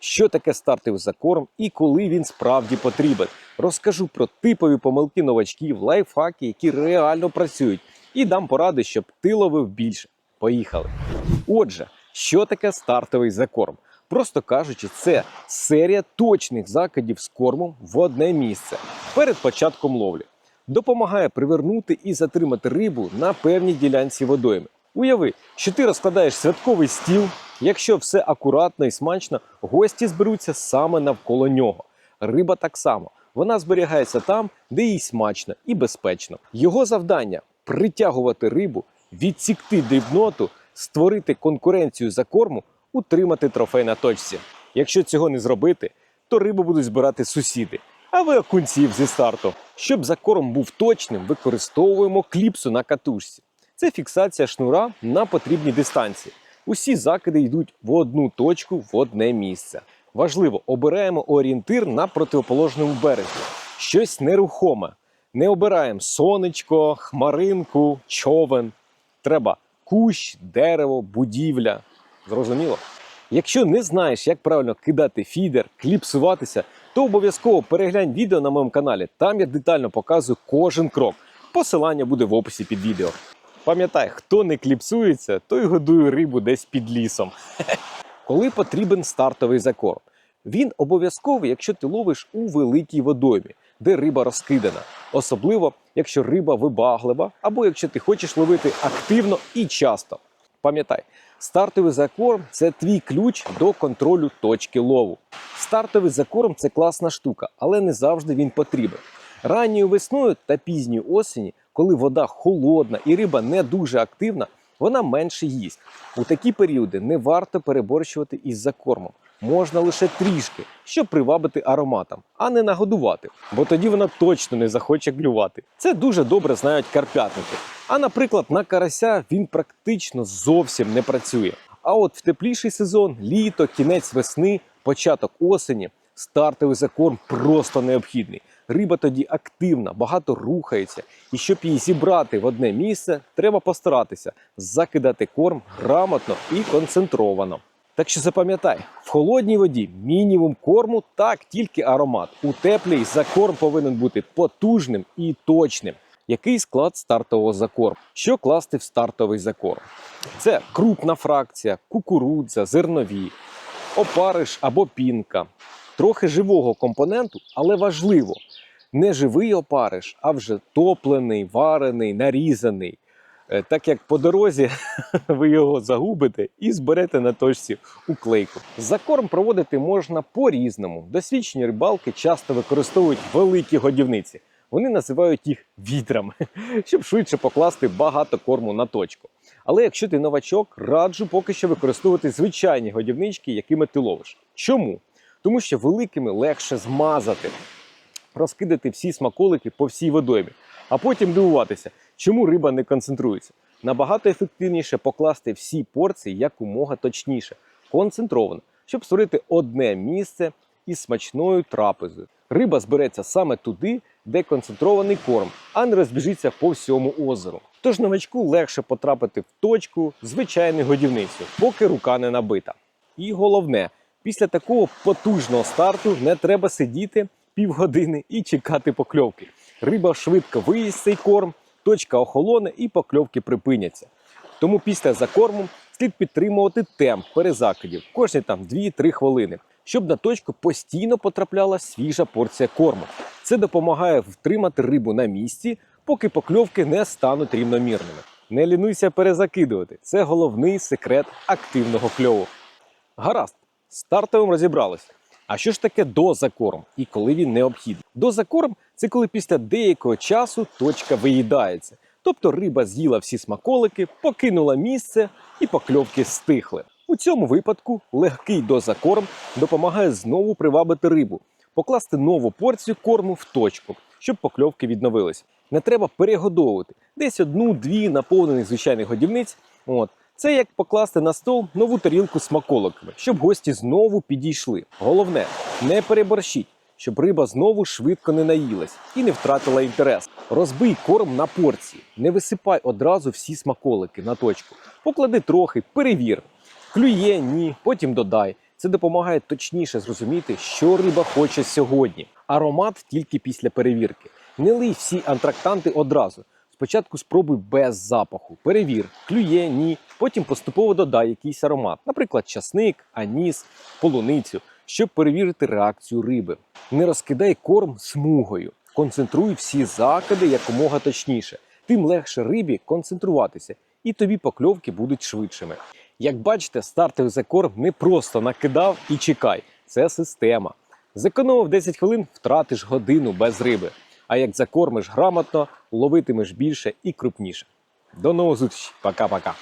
що таке стартовий закорм і коли він справді потрібен. Розкажу про типові помилки новачків, лайфхаки, які реально працюють, і дам поради, щоб ти ловив більше. Поїхали. Отже, що таке стартовий закорм? Просто кажучи, це серія точних закидів з кормом в одне місце перед початком ловлі. Допомагає привернути і затримати рибу на певній ділянці водойми. Уяви, що ти розкладаєш святковий стіл. Якщо все акуратно і смачно, гості зберуться саме навколо нього. Риба так само. Вона зберігається там, де їй смачно і безпечно. Його завдання притягувати рибу, відсікти дрібноту, створити конкуренцію за корму, утримати трофей на точці. Якщо цього не зробити, то рибу будуть збирати сусіди, а ви окунців зі старту. Щоб закорм був точним, використовуємо кліпсу на катушці. Це фіксація шнура на потрібній дистанції. Усі закиди йдуть в одну точку в одне місце. Важливо, обираємо орієнтир на противоположному березі. Щось нерухоме. Не обираємо сонечко, хмаринку, човен. Треба кущ, дерево, будівля. Зрозуміло? Якщо не знаєш, як правильно кидати фідер, кліпсуватися, то обов'язково переглянь відео на моєму каналі. Там я детально показую кожен крок. Посилання буде в описі під відео. Пам'ятай, хто не кліпсується, той годує рибу десь під лісом. Коли потрібен стартовий закорм? Він обов'язковий, якщо ти ловиш у великій водоймі, де риба розкидана. Особливо, якщо риба вибаглива, або якщо ти хочеш ловити активно і часто. Пам'ятай, стартовий закорм це твій ключ до контролю точки лову. Стартовий закорм це класна штука, але не завжди він потрібен. Ранньою весною та пізньою осені, коли вода холодна і риба не дуже активна, вона менше їсть. У такі періоди не варто переборщувати із закормом. Можна лише трішки, щоб привабити ароматом, а не нагодувати, бо тоді вона точно не захоче клювати. Це дуже добре знають карпятники. А наприклад, на карася він практично зовсім не працює. А от в тепліший сезон, літо, кінець весни, початок осені, стартовий закорм просто необхідний. Риба тоді активна, багато рухається, і щоб її зібрати в одне місце, треба постаратися закидати корм грамотно і концентровано. Так що запам'ятай, в холодній воді мінімум корму, так тільки аромат. У теплій закорм повинен бути потужним і точним. Який склад стартового закорму? Що класти в стартовий закорм? Це крупна фракція, кукурудза, зернові, опариш або пінка. Трохи живого компоненту, але важливо. Не живий опариш, а вже топлений, варений, нарізаний. Е, Так як по дорозі ви його загубите і зберете на точці уклейку. Закорм проводити можна по-різному. Досвідчені рибалки часто використовують великі годівниці. Вони називають їх відрами, щоб швидше покласти багато корму на точку. Але якщо ти новачок, раджу поки що використовувати звичайні годівнички, якими ти ловиш. Чому? Тому що великими легше змазати, розкидати всі смаколики по всій водоймі, а потім дивуватися, чому риба не концентрується. Набагато ефективніше покласти всі порції якомога точніше, концентровано, щоб створити одне місце із смачною трапезою. Риба збереться саме туди, де концентрований корм, а не розбіжиться по всьому озеру. Тож новачку легше потрапити в точку звичайною годівницею, поки рука не набита. І головне, після такого потужного старту не треба сидіти півгодини і чекати покльовки. Риба швидко виїсть цей корм, точка охолоне і покльовки припиняться. Тому після закорму слід підтримувати темп перезакидів кожні там 2-3 хвилини, щоб на точку постійно потрапляла свіжа порція корму. Це допомагає втримати рибу на місці, поки покльовки не стануть рівномірними. Не лінуйся перезакидувати. Це головний секрет активного кльову. Гаразд, стартовим розібралися. А що ж таке дозакорм і коли він необхідний? Дозакорм це коли після деякого часу точка виїдається. Тобто риба з'їла всі смаколики, покинула місце і покльовки стихли. У цьому випадку легкий дозакорм допомагає знову привабити рибу, покласти нову порцію корму в точку, щоб покльовки відновилися. Не треба перегодовувати десь одну-дві наповнених звичайних годівниць. От це як покласти на стол нову тарілку смаколиками, щоб гості знову підійшли. Головне, не переборщіть, щоб риба знову швидко не наїлась і не втратила інтерес. Розбий корм на порції, не висипай одразу всі смаколики на точку. Поклади трохи, перевір. Клює, ні, потім додай. Це допомагає точніше зрозуміти, що риба хоче сьогодні. Аромат тільки після перевірки. Не лий всі антрактанти одразу. Спочатку спробуй без запаху. Перевір, клює, ні. Потім поступово додай якийсь аромат, наприклад, часник, аніс, полуницю, щоб перевірити реакцію риби. Не розкидай корм смугою. Концентруй всі закиди якомога точніше. Тим легше рибі концентруватися, і тобі покльовки будуть швидшими. Як бачите, стартовий закорм не просто накидав і чекай. Це система. Зекономив 10 хвилин, втратиш годину без риби. А як закормиш грамотно, ловитимеш більше і крупніше. До нових зустрічей. Пока-пока.